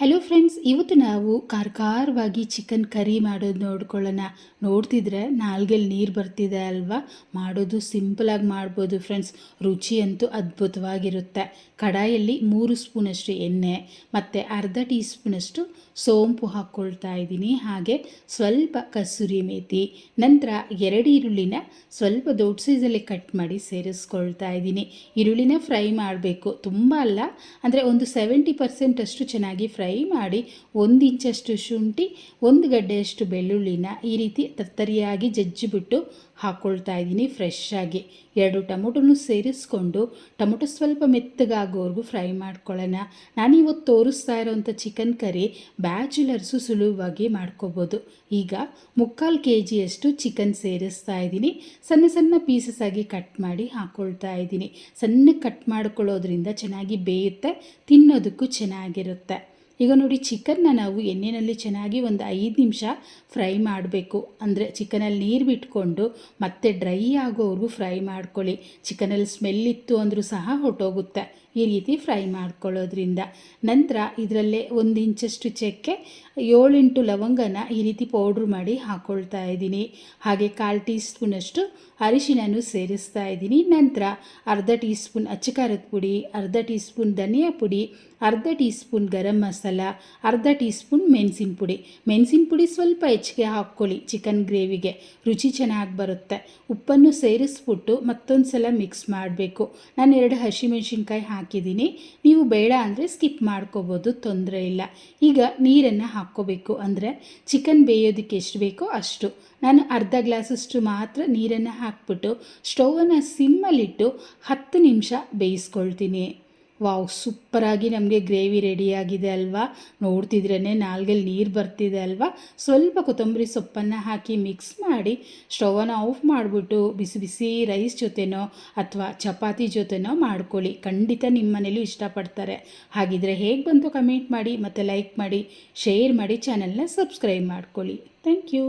Hello friends ಇವತ್ತು ನಾವು ಖಾರವಾಗಿ ಚಿಕನ್ ಕರಿ ಮಾಡೋದು ನೋಡ್ಕೊಳ್ಳೋಣ. ನೋಡ್ತಿದ್ರೆ ನಾಲ್ಗೆಲ್ಲಿ ನೀರು ಬರ್ತಿದೆ ಅಲ್ವಾ? ಮಾಡೋದು ಸಿಂಪಲಾಗಿ ಮಾಡ್ಬೋದು ಫ್ರೆಂಡ್ಸ್ ರುಚಿ ಅಂತೂ ಅದ್ಭುತವಾಗಿರುತ್ತೆ. ಕಡಾಯಲ್ಲಿ ಮೂರು ಸ್ಪೂನಷ್ಟು ಎಣ್ಣೆ, ಮತ್ತು ಅರ್ಧ ಟೀ ಸ್ಪೂನಷ್ಟು ಸೋಂಪು ಹಾಕ್ಕೊಳ್ತಾ ಇದ್ದೀನಿ. ಹಾಗೆ ಸ್ವಲ್ಪ ಕಸೂರಿ ಮೇಥಿ ನಂತರ ಎರಡು ಈರುಳ್ಳಿನ ಸ್ವಲ್ಪ ದೊಡ್ಡ ಸೈಜಲ್ಲಿ ಕಟ್ ಮಾಡಿ ಸೇರಿಸ್ಕೊಳ್ತಾ ಇದ್ದೀನಿ. ಈರುಳ್ಳಿನ ಫ್ರೈ ಮಾಡಬೇಕು. ತುಂಬ ಅಲ್ಲ, ಅಂದರೆ ಒಂದು ಸೆವೆಂಟಿ ಪರ್ಸೆಂಟಷ್ಟು ಚೆನ್ನಾಗಿ ಫ್ರೈ ಮಾಡಿ ಒಂದು ಇಂಚಷ್ಟು ಶುಂಠಿ, ಒಂದು ಗಡ್ಡೆಯಷ್ಟು ಬೆಳ್ಳುಳ್ಳಿನ ಈ ರೀತಿ ತತ್ತರಿಯಾಗಿ ಜಜ್ಜಿಬಿಟ್ಟು ಹಾಕ್ಕೊಳ್ತಾ ಇದ್ದೀನಿ ಫ್ರೆಶ್ ಆಗಿ. ಎರಡು ಟೊಮೊಟೊನು ಸೇರಿಸ್ಕೊಂಡು ಟೊಮೊಟೊ ಸ್ವಲ್ಪ ಮೆತ್ತಗಾಗೋವರೆಗೂ ಫ್ರೈ ಮಾಡ್ಕೊಳ್ಳೋಣ. ನಾನಿವತ್ತು ತೋರಿಸ್ತಾ ಇರೋವಂಥ ಚಿಕನ್ ಕರಿ ಬ್ಯಾಚುಲರ್ಸು ಸುಲಭವಾಗಿ ಮಾಡ್ಕೋಬೋದು. ಈಗ ಮುಕ್ಕಾಲು ಕೆ ಜಿಯಷ್ಟು ಚಿಕನ್ ಸೇರಿಸ್ತಾ ಇದ್ದೀನಿ. ಸಣ್ಣ ಸಣ್ಣ ಪೀಸಸ್ ಆಗಿ ಕಟ್ ಮಾಡಿ ಹಾಕ್ಕೊಳ್ತಾ ಇದ್ದೀನಿ. ಸಣ್ಣ ಕಟ್ ಮಾಡ್ಕೊಳ್ಳೋದ್ರಿಂದ ಚೆನ್ನಾಗಿ ಬೇಯುತ್ತೆ, ತಿನ್ನೋದಕ್ಕೂ ಚೆನ್ನಾಗಿರುತ್ತೆ. ಈಗ ನೋಡಿ ಚಿಕನ್ನ ನಾವು ಎಣ್ಣೆಯಲ್ಲಿ ಚೆನ್ನಾಗಿ ಒಂದು ಐದು ನಿಮಿಷ ಫ್ರೈ ಮಾಡಬೇಕು. ಅಂದರೆ ಚಿಕನಲ್ಲಿ ನೀರು ಬಿಟ್ಕೊಂಡು ಮತ್ತೆ ಡ್ರೈ ಆಗೋವರೆಗೂ ಫ್ರೈ ಮಾಡ್ಕೊಳ್ಳಿ. ಚಿಕನಲ್ಲಿ ಸ್ಮೆಲ್ ಇತ್ತು ಅಂದರೂ ಸಹ ಹೊಟ್ಟೋಗುತ್ತೆ ಈ ರೀತಿ ಫ್ರೈ ಮಾಡ್ಕೊಳ್ಳೋದ್ರಿಂದ. ನಂತರ ಇದರಲ್ಲೇ ಒಂದು ಇಂಚಷ್ಟು ಚಕ್ಕೆ ಏಳೆಂಟು ಲವಂಗನ ಈ ರೀತಿ ಪೌಡ್ರ್ ಮಾಡಿ ಹಾಕ್ಕೊಳ್ತಾ ಇದ್ದೀನಿ. ಹಾಗೆ ಕಾಲು ಟೀ ಸ್ಪೂನಷ್ಟು ಅರಿಶಿನೂ ಸೇರಿಸ್ತಾ ಇದ್ದೀನಿ. ನಂತರ ಅರ್ಧ ಟೀ ಸ್ಪೂನ್ ಅಚ್ಚಕಾರದ ಪುಡಿ, ಅರ್ಧ ಟೀ ಸ್ಪೂನ್ ಧನಿಯಾ ಪುಡಿ, ಅರ್ಧ ಟೀ ಸ್ಪೂನ್ ಗರಂ ಮಸಾಲ ಅರ್ಧ ಟೀ ಸ್ಪೂನ್ ಮೆಣಸಿನ ಪುಡಿ. ಮೆಣಸಿನ ಪುಡಿ ಸ್ವಲ್ಪ ಹೆಚ್ಚಿಗೆ ಹಾಕ್ಕೊಳ್ಳಿ, ಚಿಕನ್ ಗ್ರೇವಿಗೆ. ರುಚಿ ಚೆನ್ನಾಗಿ ಬರುತ್ತೆ. ಉಪ್ಪನ್ನು ಸೇರಿಸ್ಬಿಟ್ಟು ಮತ್ತೊಂದು ಸಲ ಮಿಕ್ಸ್ ಮಾಡಬೇಕು. ನಾನು ಎರಡು ಹಸಿಮೆಣ್ಸಿನ್ಕಾಯಿ ಹಾಕಿದ್ದೀನಿ. ನೀವು ಬೇಡ ಅಂದರೆ ಸ್ಕಿಪ್ ಮಾಡ್ಕೋಬೋದು, ತೊಂದರೆ ಇಲ್ಲ. ಈಗ ನೀರನ್ನು ಹಾಕ್ಕೋಬೇಕು ಅಂದರೆ ಚಿಕನ್ ಬೇಯೋದಕ್ಕೆ ಎಷ್ಟು ಬೇಕೋ ಅಷ್ಟು. ನಾನು ಅರ್ಧ ಗ್ಲಾಸಷ್ಟು ಮಾತ್ರ ನೀರನ್ನು ಹಾಕ್ಬಿಟ್ಟು ಸ್ಟೌವನ್ನು ಸಿಮ್ಮಲ್ಲಿಟ್ಟು ಹತ್ತು ನಿಮಿಷ ಬೇಯಿಸ್ಕೊಳ್ತೀನಿ. ವಾವ್, ಸೂಪರಾಗಿ ನಮಗೆ ಗ್ರೇವಿ ರೆಡಿಯಾಗಿದೆ ಅಲ್ವಾ? ನೋಡ್ತಿದ್ರೇ ನಾಲ್ಗೆಲ್ಲಿ ನೀರು ಬರ್ತಿದೆ ಅಲ್ವಾ? ಸ್ವಲ್ಪ ಕೊತ್ತಂಬರಿ ಸೊಪ್ಪನ್ನು ಹಾಕಿ ಮಿಕ್ಸ್ ಮಾಡಿ ಸ್ಟೌವನ್ನು ಆಫ್ ಮಾಡಿಬಿಟ್ಟು ಬಿಸಿ ಬಿಸಿ ರೈಸ್ ಜೊತೆನೋ ಅಥವಾ ಚಪಾತಿ ಜೊತೆನೋ ಮಾಡ್ಕೊಳ್ಳಿ. ಖಂಡಿತ ನಿಮ್ಮ ಮನೇಲೂ ಇಷ್ಟಪಡ್ತಾರೆ. ಹಾಗಿದ್ರೆ ಹೇಗೆ ಬಂತು ಕಮೆಂಟ್ ಮಾಡಿ ಮತ್ತು ಲೈಕ್ ಮಾಡಿ, ಶೇರ್ ಮಾಡಿ ಚಾನಲ್ನ ಸಬ್ಸ್ಕ್ರೈಬ್ ಮಾಡ್ಕೊಳ್ಳಿ. Thank you.